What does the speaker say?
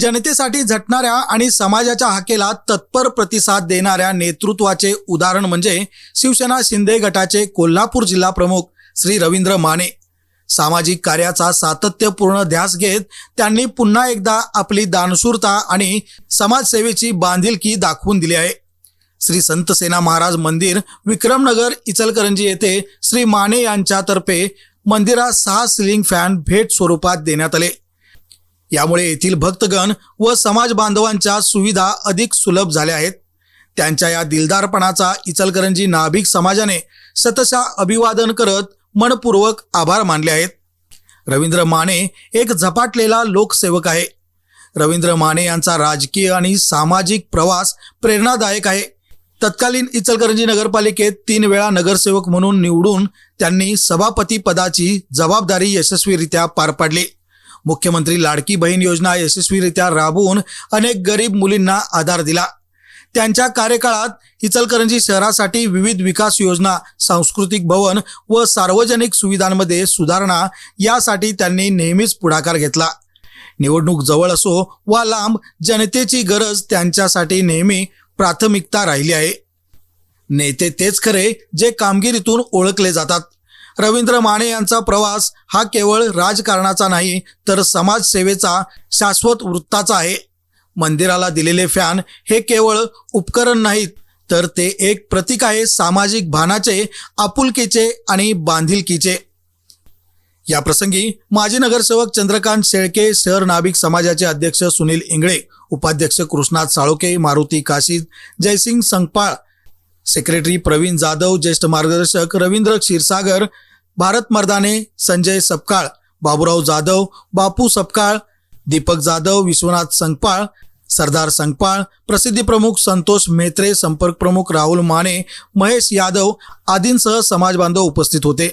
जनतेसाठी झटणाऱ्या आणि समाजाच्या हाकेला तत्पर प्रतिसाद देणाऱ्या नेतृत्वाचे उदाहरण म्हणजे शिवसेना शिंदे गटाचे कोल्हापूर जिल्हा प्रमुख श्री रवींद्र माने. सामाजिक कार्याचा सातत्यपूर्ण ध्यास घेत त्यांनी पुन्हा एकदा आपली दानशूरता आणि समाजसेवेची बांधिलकी दाखवून दिली आहे. श्री संत सेना महाराज मंदिर विक्रमनगर इचलकरंजी येथे श्री माने यांच्यातर्फे मंदिरात सहा सिलिंग फॅन भेट स्वरूपात देण्यात आले. यामुळे येथील भक्तगण व समाज बांधवांच्या सुविधा अधिक सुलभ झाल्या आहेत. त्यांच्या या दिलदारपणाचा इचलकरंजी नाभिक समाजाने सतशा अभिवादन करत मनपूर्वक आभार मानले आहेत. रवींद्र माने एक झपाटलेला लोकसेवक आहे. रवींद्र माने यांचा राजकीय आणि सामाजिक प्रवास प्रेरणादायक आहे. तत्कालीन इचलकरंजी नगरपालिकेत तीन वेळा नगरसेवक म्हणून निवडून त्यांनी सभापती पदाची जबाबदारी यशस्वीरित्या पार पाडली. मुख्यमंत्री लाडकी बहीण योजना यशस्वीरित्या राबवून अनेक गरीब मुलींना आधार दिला. त्यांच्या कार्यकाळात इचलकरंजी शहरासाठी विविध विकास योजना सांस्कृतिक भवन व सार्वजनिक सुविधांमध्ये सुधारणा यासाठी त्यांनी नेहमीच पुढाकार घेतला. निवडणूक जवळ असो वा लांब जनतेची गरज त्यांच्यासाठी नेहमी प्राथमिकता राहिली आहे. नेते तेच खरे जे कामगिरीतून ओळखले जातात. रवींद्र माने यांचा प्रवास हा केवळ राजकारणाचा नाही तर समाजसेवेचा शाश्वत वृत्ताचा आहे. मंदिराला दिलेले फॅन हे केवळ उपकरण नाहीत तर ते एक प्रतीक आहे सामाजिक भानाचे आपुलकीचे आणि बांधिलकीचे. या प्रसंगी माजी नगरसेवक चंद्रकांत शेळके शहर नाभिक समाजाचे अध्यक्ष सुनील इंगळे उपाध्यक्ष कृष्णात साळोके मारुती काशीद जयसिंग संगपाळ सेक्रेटरी प्रवीण जाधव ज्येष्ठ मार्गदर्शक रवींद्र क्षीरसागर भारत मर्दाने संजय सपकाळ बाबूराव जाधव बापू सपकाळ दीपक जाधव विश्वनाथ संगपाळ सरदार संगपाळ प्रसिद्धी प्रमुख संतोष मेत्रे संपर्क प्रमुख राहुल माने महेश यादव आदींसह समाज बांधव उपस्थित होते.